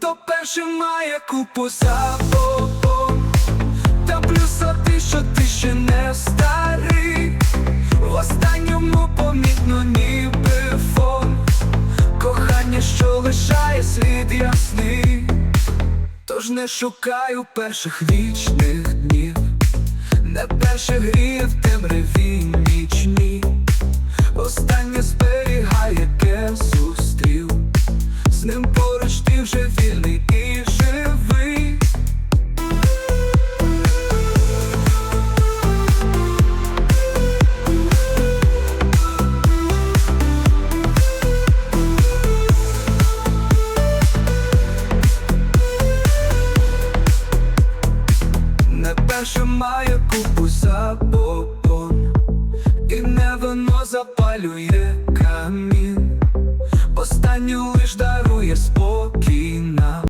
То перший має купу забобон Та плюс ти, що ти ще не старий. В останньому помітно ніби фон. Кохання, що лишає слід ясний. Тож не шукаю перших вічних днів. Не перших грів темряві нічні. Останнє перше має купу забобон. І не воно запалює камінь